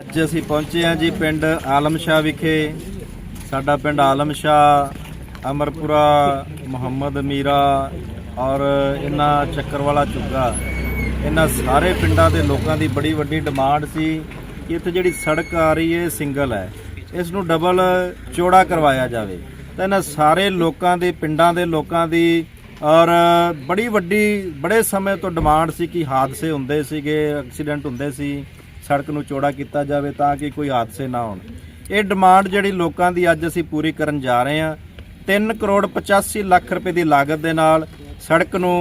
ਅੱਜ ਅਸੀਂ ਪਹੁੰਚੇ ਹਾਂ ਜੀ ਪਿੰਡ ਆਲਮਸ਼ਾ ਵਿਖੇ। ਸਾਡਾ ਪਿੰਡ ਆਲਮਸ਼ਾ ਅਮਰਪੁਰਾ, ਮੁਹੰਮਦ ਮੀਰਾ ਔਰ ਇਹਨਾਂ ਚੱਕਰਵਾਲਾ ਚੁੱਗਾ। ਇਹਨਾਂ ਸਾਰੇ ਪਿੰਡਾਂ ਦੇ ਲੋਕਾਂ ਦੀ ਬੜੀ ਵੱਡੀ ਡਿਮਾਂਡ ਸੀ ਕਿ ਇੱਥੇ ਜਿਹੜੀ ਸੜਕ ਆ ਰਹੀ ਹੈ ਸਿੰਗਲ ਹੈ। ਇਸ ਨੂੰ ਡਬਲ ਚੌੜਾ ਕਰਵਾਇਆ ਜਾਵੇ। ਤਾਂ ਇਹਨਾਂ ਸਾਰੇ ਲੋਕਾਂ ਦੇ, ਪਿੰਡਾਂ ਦੇ ਲੋਕਾਂ ਦੀ ਔਰ ਬੜੀ ਵੱਡੀ, ਬੜੇ ਸਮੇਂ ਤੋਂ ਡਿਮਾਂਡ ਸੀ ਕਿ ਹਾਦਸੇ ਹੁੰਦੇ ਸੀਗੇ, ਐਕਸੀਡੈਂਟ ਹੁੰਦੇ ਸੀ। ਸੜਕ ਨੂੰ ਚੌੜਾ ਕੀਤਾ ਜਾਵੇ ਤਾਂ ਕਿ ਕੋਈ ਹਾਦਸੇ ਨਾ ਹੋਣ। ਇਹ ਡਿਮਾਂਡ ਜਿਹੜੀ ਲੋਕਾਂ ਦੀ ਅੱਜ ਅਸੀਂ ਪੂਰੀ ਕਰਨ ਜਾ ਰਹੇ ਹਾਂ। 3 ਕਰੋੜ 85 ਲੱਖ ਰੁਪਏ ਦੀ ਲਾਗਤ ਦੇ ਨਾਲ ਸੜਕ ਨੂੰ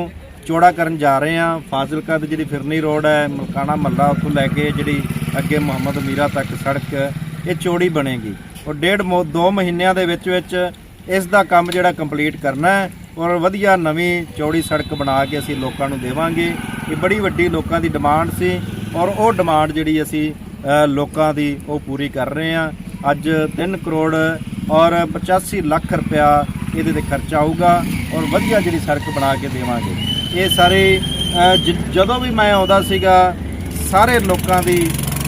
ਚੌੜਾ ਕਰਨ ਜਾ ਰਹੇ ਹਾਂ। ਫਾਜ਼ਿਲਕਾ ਦੀ ਜਿਹੜੀ ਫਿਰਨੀ ਰੋਡ ਹੈ ਮਲਕਾਣਾ ਮੱਲਾ ਉੱਥੋਂ ਲੈ ਕੇ ਜਿਹੜੀ ਅੱਗੇ ਮੁਹੰਮਦ ਮੀਰਾ ਤੱਕ ਸੜਕ, ਇਹ ਚੌੜੀ ਬਣੇਗੀ। ਔਰ ਡੇਢ ਮੋ 2 ਮਹੀਨਿਆਂ ਦੇ ਵਿੱਚ ਵਿੱਚ ਇਸ ਦਾ ਕੰਮ ਜਿਹੜਾ ਕੰਪਲੀਟ ਕਰਨਾ ਹੈ ਔਰ ਵਧੀਆ ਨਵੀਂ ਚੌੜੀ ਸੜਕ ਬਣਾ ਕੇ ਅਸੀਂ ਲੋਕਾਂ ਨੂੰ ਦੇਵਾਂਗੇ। ਇਹ ਬੜੀ ਵੱਡੀ ਲੋਕਾਂ ਦੀ ਡਿਮਾਂਡ ਸੀ। ਔਰ ਉਹ ਡਿਮਾਂਡ ਜਿਹੜੀ ਅਸੀਂ ਲੋਕਾਂ ਦੀ ਉਹ ਪੂਰੀ ਕਰ ਰਹੇ ਹਾਂ। ਅੱਜ 3 ਕਰੋੜ ਔਰ 85 ਲੱਖ ਰੁਪਇਆ ਇਹਦੇ ਤੇ ਖਰਚਾ ਆਊਗਾ ਔਰ ਵਧੀਆ ਜਿਹੜੀ ਸੜਕ ਬਣਾ ਕੇ ਦੇਵਾਂਗੇ। ਇਹ ਸਾਰੇ ਜਦੋਂ ਵੀ ਮੈਂ ਆਉਂਦਾ ਸੀਗਾ, ਸਾਰੇ ਲੋਕਾਂ ਦੀ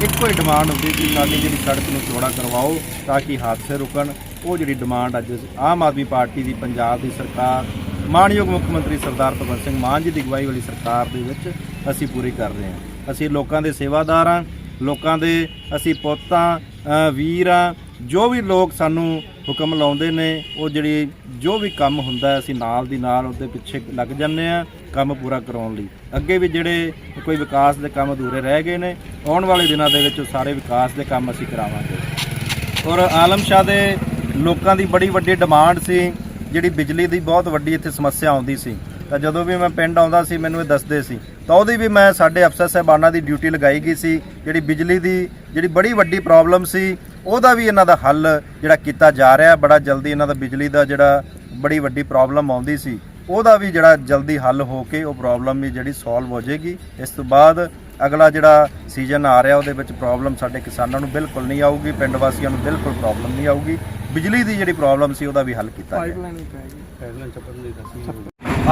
ਇੱਕੋ ਹੀ ਡਿਮਾਂਡ ਹੁੰਦੀ ਸੀ ਸਾਡੀ ਜਿਹੜੀ ਸੜਕ ਨੂੰ ਚੌੜਾ ਕਰਵਾਓ ਤਾਂ ਕਿ ਹਾਦਸੇ ਰੁਕਣ। ਉਹ ਜਿਹੜੀ ਡਿਮਾਂਡ ਅੱਜ ਆਮ ਆਦਮੀ ਪਾਰਟੀ ਦੀ, ਪੰਜਾਬ ਦੀ ਸਰਕਾਰ, ਮਾਨਯੋਗ ਮੁੱਖ ਮੰਤਰੀ ਸਰਦਾਰ ਭਗਵੰਤ ਸਿੰਘ ਮਾਨ ਜੀ ਦੀ ਅਗਵਾਈ ਵਾਲੀ ਸਰਕਾਰ ਦੇ ਵਿੱਚ ਅਸੀਂ ਪੂਰੀ ਕਰ ਰਹੇ ਹਾਂ। ਅਸੀਂ ਲੋਕਾਂ ਦੇ ਸੇਵਾਦਾਰ ਹਾਂ ਲੋਕਾਂ ਦੇ ਅਸੀਂ ਪੁੱਤਾਂ ਅ, ਵੀਰ ਹਾਂ ਜੋ ਵੀ ਲੋਕ ਸਾਨੂੰ ਹੁਕਮ ਲਾਉਂਦੇ ਨੇ ਉਹ ਜਿਹੜੀ ਜੋ ਵੀ ਕੰਮ ਹੁੰਦਾ ਅਸੀਂ ਨਾਲ ਦੀ ਨਾਲ ਉਹਦੇ ਪਿੱਛੇ ਲੱਗ ਜੰਨੇ ਆ ਕੰਮ ਪੂਰਾ ਕਰਾਉਣ ਲਈ। ਅੱਗੇ ਵੀ ਜਿਹੜੇ ਕੋਈ ਵਿਕਾਸ ਦੇ ਕੰਮ ਅਧੂਰੇ ਰਹਿ ਗਏ ਨੇ ਆਉਣ ਵਾਲੇ ਦਿਨਾਂ ਦੇ ਵਿੱਚ ਉਹ ਸਾਰੇ ਵਿਕਾਸ ਦੇ ਕੰਮ ਅਸੀਂ ਕਰਾਵਾਂਗੇ। ਔਰ ਆਲਮ ਸ਼ਾਹ ਦੇ ਲੋਕਾਂ ਦੀ ਬੜੀ ਵੱਡੀ ਡਿਮਾਂਡ ਸੀ ਜਿਹੜੀ ਬਿਜਲੀ ਦੀ ਬਹੁਤ ਵੱਡੀ ਇੱਥੇ ਸਮੱਸਿਆ ਆਉਂਦੀ ਸੀ। ਤਾਂ ਜਦੋਂ ਵੀ ਮੈਂ ਪਿੰਡ ਆਉਂਦਾ ਸੀ ਮੈਨੂੰ ਇਹ ਦੱਸਦੇ ਸੀ ਤਾਂ ਉਹਦੀ ਵੀ ਮੈਂ ਸਾਡੇ ਅਫਸਰ ਸਾਹਿਬਾਨਾਂ ਦੀ ਡਿਊਟੀ ਲਗਾਈ ਗਈ ਸੀ ਜਿਹੜੀ ਬਿਜਲੀ ਦੀ ਜਿਹੜੀ ਬੜੀ ਵੱਡੀ ਪ੍ਰੋਬਲਮ ਸੀ ਉਹਦਾ ਵੀ ਇਹਨਾਂ ਦਾ ਹੱਲ ਜਿਹੜਾ ਕੀਤਾ ਜਾ ਰਿਹਾ ਬੜਾ ਜਲਦੀ ਇਹਨਾਂ ਦਾ ਬਿਜਲੀ ਦਾ ਜਿਹੜਾ ਬੜੀ ਵੱਡੀ ਪ੍ਰੋਬਲਮ ਆਉਂਦੀ ਸੀ ਉਹਦਾ ਵੀ ਜਿਹੜਾ ਜਲਦੀ ਹੱਲ ਹੋ ਕੇ ਉਹ ਪ੍ਰੋਬਲਮ ਵੀ ਜਿਹੜੀ ਸੋਲਵ ਹੋ ਜਾਏਗੀ। ਇਸ ਤੋਂ ਬਾਅਦ ਅਗਲਾ ਜਿਹੜਾ ਸੀਜ਼ਨ ਆ ਰਿਹਾ ਉਹਦੇ ਵਿੱਚ ਪ੍ਰੋਬਲਮ ਸਾਡੇ ਕਿਸਾਨਾਂ ਨੂੰ ਬਿਲਕੁਲ ਨਹੀਂ ਆਊਗੀ ਪਿੰਡ ਵਾਸੀਆਂ ਨੂੰ ਬਿਲਕੁਲ ਪ੍ਰੋਬਲਮ ਨਹੀਂ ਆਊਗੀ। ਬਿਜਲੀ ਦੀ ਜਿਹੜੀ ਪ੍ਰੋਬਲਮ ਸੀ ਉਹਦਾ ਵੀ ਹੱਲ ਕੀਤਾ ਗਿਆ।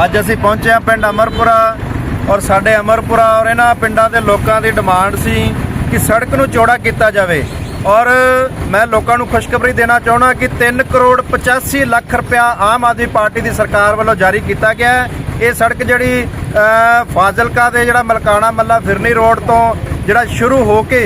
ਅੱਜ ਅਸੀਂ ਪਹੁੰਚੇ ਹਾਂ ਪਿੰਡ ਅਮਰਪੁਰਾ। ਔਰ ਸਾਡੇ ਅਮਰਪੁਰਾ ਔਰ ਇਹਨਾਂ ਪਿੰਡਾਂ ਦੇ ਲੋਕਾਂ ਦੀ ਡਿਮਾਂਡ ਸੀ ਕਿ ਸੜਕ ਨੂੰ ਚੌੜਾ ਕੀਤਾ ਜਾਵੇ। ਔਰ ਮੈਂ ਲੋਕਾਂ ਨੂੰ ਖੁਸ਼ਖਬਰੀ ਦੇਣਾ ਚਾਹੁੰਦਾ ਕਿ 3 ਕਰੋੜ 85 ਲੱਖ ਰੁਪਇਆ ਆਮ ਆਦਮੀ ਪਾਰਟੀ ਦੀ ਸਰਕਾਰ ਵੱਲੋਂ ਜਾਰੀ ਕੀਤਾ ਗਿਆ ਹੈ। ਇਹ ਸੜਕ ਜਿਹੜੀ ਫਾਜ਼ਿਲਕਾ ਦੇ ਜਿਹੜਾ ਮਲਕਾਣਾ ਮੱਲਾ ਫਿਰਨੀ ਰੋਡ ਤੋਂ ਜਿਹੜਾ ਸ਼ੁਰੂ ਹੋ ਕੇ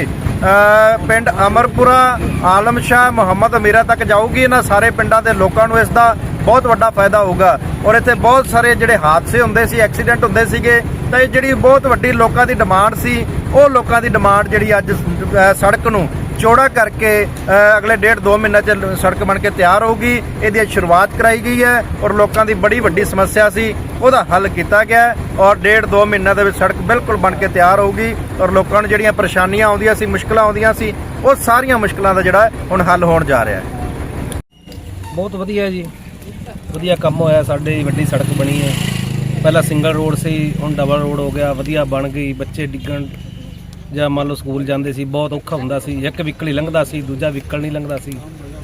ਪਿੰਡ ਅਮਰਪੁਰਾ, ਆਲਮ ਸ਼ਾਹ, ਮੁਹੰਮਦ ਅਮੀਰਾ ਤੱਕ ਜਾਊਗੀ, ਇਹਨਾਂ ਸਾਰੇ ਪਿੰਡਾਂ ਦੇ ਲੋਕਾਂ ਨੂੰ ਇਸ ਦਾ ਬਹੁਤ ਵੱਡਾ ਫਾਇਦਾ ਹੋਊਗਾ। ਔਰ ਇੱਥੇ ਬਹੁਤ ਸਾਰੇ ਜਿਹੜੇ ਹਾਦਸੇ ਹੁੰਦੇ ਸੀ, ਐਕਸੀਡੈਂਟ ਹੁੰਦੇ ਸੀਗੇ ਤਾਂ ਇਹ ਜਿਹੜੀ ਬਹੁਤ ਵੱਡੀ ਲੋਕਾਂ ਦੀ ਡਿਮਾਂਡ ਸੀ, ਉਹ ਲੋਕਾਂ ਦੀ ਡਿਮਾਂਡ ਜਿਹੜੀ ਅੱਜ ਸੜਕ ਨੂੰ ਚੌੜਾ ਕਰਕੇ ਅਗਲੇ ਡੇਢ ਦੋ ਮਹੀਨਿਆਂ ਚ ਸੜਕ ਬਣ ਕੇ ਤਿਆਰ ਹੋਊਗੀ। ਇਹਦੀ ਸ਼ੁਰੂਆਤ ਕਰਾਈ ਗਈ ਹੈ ਔਰ ਲੋਕਾਂ ਦੀ ਬੜੀ ਵੱਡੀ ਸਮੱਸਿਆ ਸੀ, ਉਹਦਾ ਹੱਲ ਕੀਤਾ ਗਿਆ ਔਰ ਡੇਢ ਦੋ ਮਹੀਨਿਆਂ ਦੇ ਵਿੱਚ ਸੜਕ ਬਿਲਕੁਲ ਬਣ ਕੇ ਤਿਆਰ ਹੋਊਗੀ ਔਰ ਲੋਕਾਂ ਨੂੰ ਜਿਹੜੀਆਂ ਪਰੇਸ਼ਾਨੀਆਂ ਆਉਂਦੀਆਂ ਸੀ, ਮੁਸ਼ਕਲਾਂ ਆਉਂਦੀਆਂ ਸੀ, ਉਹ ਸਾਰੀਆਂ ਮੁਸ਼ਕਲਾਂ ਦਾ ਜਿਹੜਾ ਹੁਣ ਹੱਲ ਹੋਣ ਜਾ ਰਿਹਾ ਹੈ। ਬਹੁਤ ਵਧੀਆ ਜੀ। ਵਧੀਆ ਕੰਮ ਹੋਇਆ, ਸਾਡੇ ਵੱਡੀ ਸੜਕ ਬਣੀ ਹੈ। ਪਹਿਲਾਂ ਸਿੰਗਲ ਰੋਡ ਸੀ, ਹੁਣ ਡਬਲ ਰੋਡ ਹੋ ਗਿਆ, ਵਧੀਆ ਬਣ ਗਈ, ਬੱਚੇ ਡਿੱਗਣ ਜਾਂ ਮੰਨ ਲਓ ਸਕੂਲ ਜਾਂਦੇ ਸੀ, ਬਹੁਤ ਔਖਾ ਹੁੰਦਾ ਸੀ, ਇੱਕ ਵਹੀਕਲ ਹੀ ਲੰਘਦਾ ਸੀ, ਦੂਜਾ ਵਹੀਕਲ ਨਹੀਂ ਲੰਘਦਾ ਸੀ,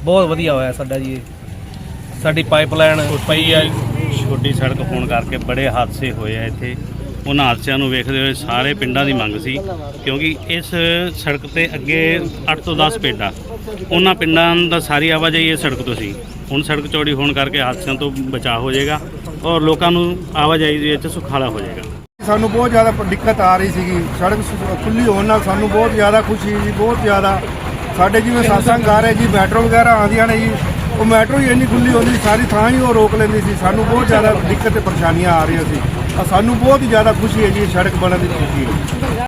ਬਹੁਤ ਵਧੀਆ ਹੋਇਆ ਸਾਡਾ ਜੀ ਇਹ। ਸਾਡੀ ਪਾਈਪਲਾਈਨ ਪਈ ਆ। ਛੋਟੀ ਸੜਕ ਹੋਣ ਕਰਕੇ ਬੜੇ ਹਾਦਸੇ ਹੋਏ ਆ ਇੱਥੇ। ਉਹਨਾਂ ਹਾਦਸਿਆਂ ਨੂੰ ਵੇਖਦੇ ਹੋਏ ਸਾਰੇ ਪਿੰਡਾਂ ਦੀ ਮੰਗ ਸੀ, ਕਿਉਂਕਿ ਇਸ ਸੜਕ ਤੇ ਅੱਗੇ 8 ਤੋਂ 10 ਪਿੰਡ ਆ। ਉਹਨਾਂ ਪਿੰਡਾਂ ਦਾ ਸਾਰੀ ਆਵਾਜਾਈ ਇਸ ਸੜਕ ਤੋਂ ਸੀ। ਹੁਣ ਸੜਕ ਚੌੜੀ ਹੋਣ ਕਰਕੇ ਹਾਦਸਿਆਂ ਤੋਂ ਬਚਾਅ ਹੋ ਜਾਏਗਾ ਔਰ ਲੋਕਾਂ ਨੂੰ ਆਵਾਜਾਈ ਦੇ ਵਿੱਚ ਸੁਖਾਲਾ ਹੋ ਜਾਏਗਾ। ਸਾਨੂੰ ਬਹੁਤ ਜ਼ਿਆਦਾ ਦਿੱਕਤ ਆ ਰਹੀ ਸੀਗੀ। ਸੜਕ ਸ- ਖੁੱਲੀ ਹੋਣ ਨਾਲ ਸਾਨੂੰ ਬਹੁਤ ਜ਼ਿਆਦਾ ਖੁਸ਼ੀ ਜੀ ਬਹੁਤ ਜ਼ਿਆਦਾ। ਸਾਡੇ ਜਿਵੇਂ ਸਾਸੰਗ ਆ ਰਹੇ ਜੀ ਮੈਟਰੋ ਵਗੈਰਾ ਆਉਂਦੀਆਂ ਨੇ ਜੀ ਉਹ ਮੈਟਰੋ ਹੀ ਇੰਨੀ ਖੁੱਲੀ ਹੁੰਦੀ ਸੀ, ਸਾਰੀ ਥਾਂ ਹੀ ਉਹ ਰੋਕ ਲੈਂਦੀ ਸੀ। ਸਾਨੂੰ ਬਹੁਤ ਜ਼ਿਆਦਾ ਦਿੱਕਤ ਤੇ ਪਰੇਸ਼ਾਨੀਆਂ ਆ ਰਹੀਆਂ ਸੀ। ਆ ਸਾਨੂੰ ਬਹੁਤ ਹੀ ਜ਼ਿਆਦਾ ਖੁਸ਼ੀ ਹੈ ਜੀ ਸੜਕ ਬਣਨ ਦੀ ਖੁਸ਼ੀ। ਹੈ